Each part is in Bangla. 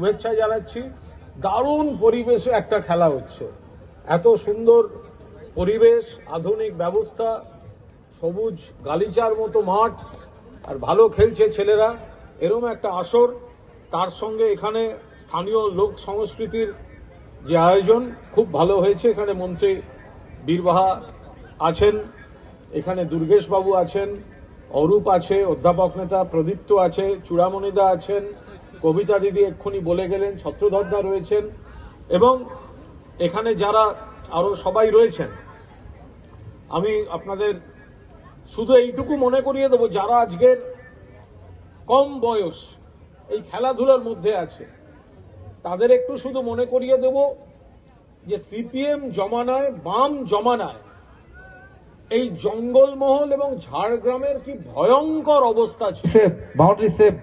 শুভেচ্ছা জানাচ্ছি। দারুণ পরিবেশে একটা খেলা হচ্ছে। এত সুন্দর পরিবেশ, আধুনিক ব্যবস্থা, সবুজ গালিচার মতো মাঠ, আর ভালো খেলছে ছেলেরা। এরম একটা আসর, তার সঙ্গে এখানে স্থানীয় লোক সংস্কৃতির যে আয়োজন, খুব ভালো হয়েছে। এখানে মন্ত্রী বীরবাহা আছেন, এখানে দুর্গেশবাবু আছেন, অরূপ আছে, অধ্যাপক নেতা প্রদীপ্ত আছে, চূড়ামণিদা আছেন কবিতা দিদি এক্ষুনি বলে গেলেন, ছত্রধরদা রয়েছেন এবং এখানে যারা আরও সবাই রয়েছেন, আমি আপনাদের শুধু এইটুকু মনে করিয়ে দেবো, যারা আজকের কম বয়স, এই খেলাধুলার মধ্যে আছে, তাদের একটু শুধু মনে করিয়ে দেব যে সিপিএম জমানায়, বাম জমানায়, এই জঙ্গলমহল এবং ঝাড়গ্রামের কি ভয়ঙ্কর অবস্থা ছিল। বাউন্ডারি সেভ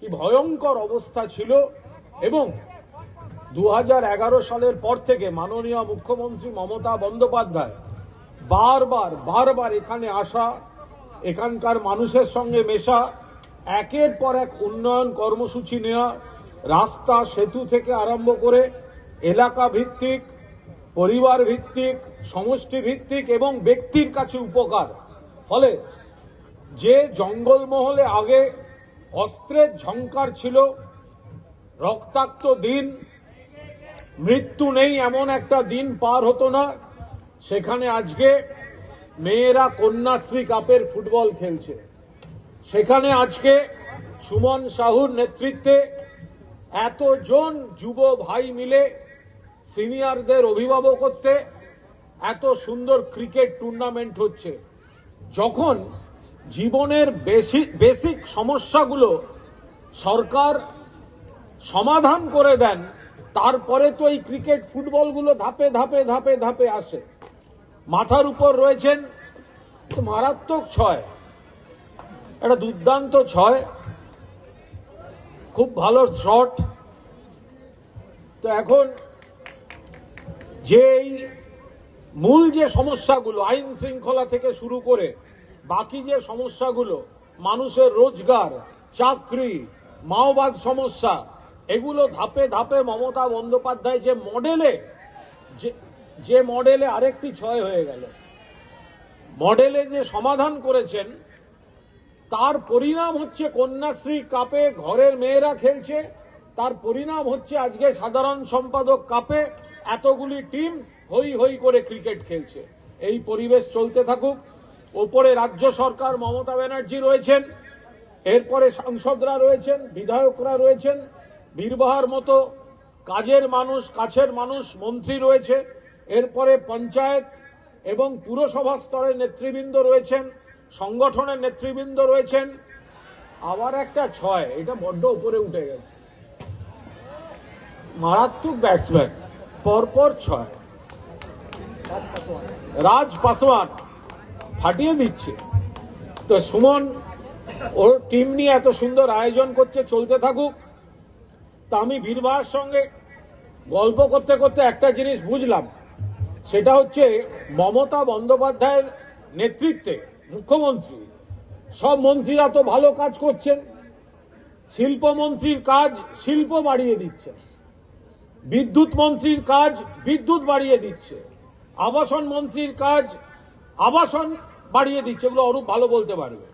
কি ভয়ঙ্কর অবস্থা ছিল এবং দু হাজার এগারো সালের পর থেকে মাননীয় মুখ্যমন্ত্রী মমতা বন্দ্যোপাধ্যায় বারবার বারবার এখানে আসা, এখানকার মানুষের সঙ্গে মেশা, একের পর এক উন্নয়ন কর্মসূচি নেওয়া রাস্তা, সেতু থেকে আরম্ভ করে এলাকা ভিত্তিক, পরিবার ভিত্তিক, সমষ্টি ভিত্তিক এবং ব্যক্তির কাছে উপকার। ফলে যে জঙ্গলমহলে আগে অস্ত্রের ঝংকার ছিল। রক্তাক্ত দিন। মৃত্যু নেই, এমন একটা দিন পার হতো না। সেখানে আজকে মেয়েরা কন্যাশ্রী কাপের ফুটবল খেলছে। সেখানে আজকে সুমন সাহুর নেতৃত্বে এতজন যুব ভাই মিলে সিনিয়রদের অভিভাবকত্বে এত সুন্দর ক্রিকেট টুর্নামেন্ট হচ্ছে। যখন জীবনের বেসিক বেসিক সমস্যাগুলো সরকার সমাধান করে দেন, তারপরে তো এই ক্রিকেট ফুটবলগুলো ধাপে ধাপে ধাপে ধাপে আসে। মাথার উপর রয়েছেন মারাত্মক ছয়। একটা দুর্দান্ত ছয়। খুব ভালো শট। তো এখন যে এই মূল যে সমস্যাগুলো, আইন শৃঙ্খলা থেকে শুরু করে বাকি যে সমস্যাগুলো, মানুষের রোজগার, চাকরি, মাওবাদ সমস্যা, এগুলো ধাপে ধাপে মমতা বন্দ্যোপাধ্যায় যে মডেলে যে- মডেলে আরেকটি ছয় হয়ে গেল। মডেলে যে সমাধান করেছেন, তার পরিণাম হচ্ছে কন্যাশ্রী কাপে ঘরের মেয়েরা খেলছে, তার পরিণাম হচ্ছে আজকে সাধারণ সম্পাদক কাপে এতগুলি টিম হই হই করে ক্রিকেট খেলছে। এই পরিবেশ চলতে থাকুক ওপরে রাজ্য সরকার মমতা ব্যানার্জি রয়েছেন, এরপরে সাংসদরা রয়েছেন, বিধায়করা রয়েছেন, বীরবাহার মতো কাজের মানুষ, কাছের মানুষ, মন্ত্রী রয়েছে, এরপরে পঞ্চায়েত এবং পুরসভা স্তরের নেতৃবৃন্দ রয়েছেন, সংগঠনের নেতৃবৃন্দ রয়েছেন। আবার একটা ছয়, এটা বড্ড উপরে উঠে গেছে। মারাত্মক ব্যাটসম্যান পরপর ছয়। রাজ পাসওয়ান। ফাটিয়ে দিচ্ছে। তো সুমন, ওর টিম নিয়ে এত সুন্দর আয়োজন করছে, চলতে থাকুক। তা আমি বীরবাহার সঙ্গে গল্প করতে করতে একটা জিনিস বুঝলাম। সেটা হচ্ছে মমতা বন্দ্যোপাধ্যায়ের নেতৃত্বে মুখ্যমন্ত্রী। সব মন্ত্রীরা তো ভালো কাজ করছেন। শিল্পমন্ত্রীর কাজ শিল্প বাড়িয়ে দিচ্ছেন বিদ্যুৎ মন্ত্রীর কাজ বিদ্যুৎ বাড়িয়ে দিচ্ছে। আবাসন মন্ত্রীর কাজ আবাসন বাড়িয়ে দিচ্ছে, এগুলো অরূপ ভালো বলতে পারবে।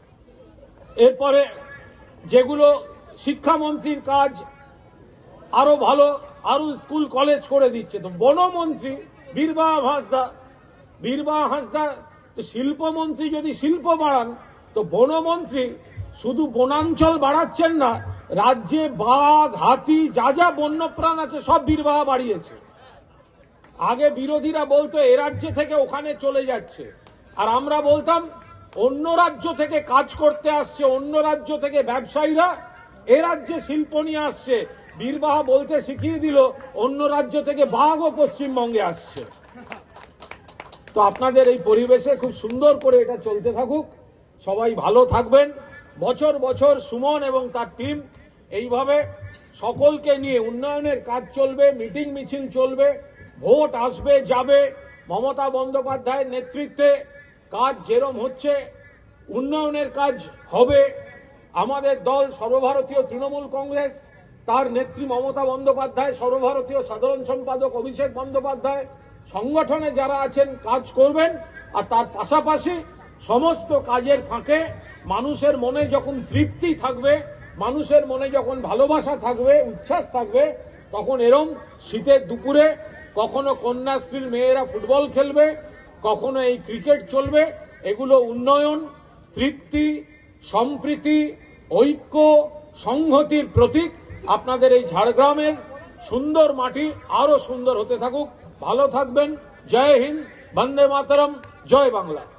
এরপরে যেগুলো শিক্ষামন্ত্রীর কাজ আরও ভালো আরও স্কুল, কলেজ করে দিচ্ছে। তো বনমন্ত্রী বীরবাহ হাঁসদা বীরবাহ হাঁসদা, তো শিল্পমন্ত্রী যদি শিল্প বাড়ান, তো বনমন্ত্রী শুধু বনাঞ্চল বাড়াচ্ছেন না, রাজ্যে বাঘ, হাতি, যা যা বন্যপ্রাণ আছে সব বীরবাহ বাড়িয়েছে। আগে বিরোধীরা বলতো, এ রাজ্য থেকে ওখানে চলে যাচ্ছে। আর আমরা বলতাম, অন্য রাজ্য থেকে কাজ করতে আসছে, অন্য রাজ্য থেকে ব্যবসায়ীরা, এ রাজ্যে শিল্প নিয়ে আসছে। বীরবাহা বলতে শিখিয়ে দিল, অন্য রাজ্য থেকে বাঘও পশ্চিমবঙ্গে আসছে। তো আপনাদের এই পরিবেশে খুব সুন্দর করে এটা চলতে থাকুক। সবাই ভালো থাকবেন। বছর বছর সুমন এবং তার টিম এইভাবে সকলকে নিয়ে উন্নয়নের কাজ চলবে মিটিং মিছিল চলবে, ভোট আসবে, যাবে। মমতা বন্দ্যোপাধ্যায়ের নেতৃত্বে কাজ যেরম হচ্ছে, উন্নয়নের কাজ হবে। আমাদের দল সর্বভারতীয় তৃণমূল কংগ্রেস, তার নেত্রী মমতা বন্দ্যোপাধ্যায়, সর্বভারতীয় সাধারণ সম্পাদক অভিষেক বন্দ্যোপাধ্যায়, সংগঠনে যারা আছেন, কাজ করবেন। আর তার পাশাপাশি সমস্ত কাজের ফাঁকে মানুষের মনে যখন তৃপ্তি থাকবে, মানুষের মনে যখন ভালোবাসা থাকবে, উচ্ছ্বাস থাকবে, তখন এরম শীতের দুপুরে কখনো কন্যাশ্রীর মেয়েরা ফুটবল খেলবে কখনো এই ক্রিকেট চলবে, এগুলো উন্নয়ন, তৃপ্তি, সম্প্রীতি, ঐক্য, সংহতির প্রতীক। আপনাদের এই ঝাড়গ্রামের সুন্দর মাটি আরও সুন্দর হতে থাকুক। ভালো থাকবেন। জয় হিন্দ, বন্দে মাতরম, জয় বাংলা।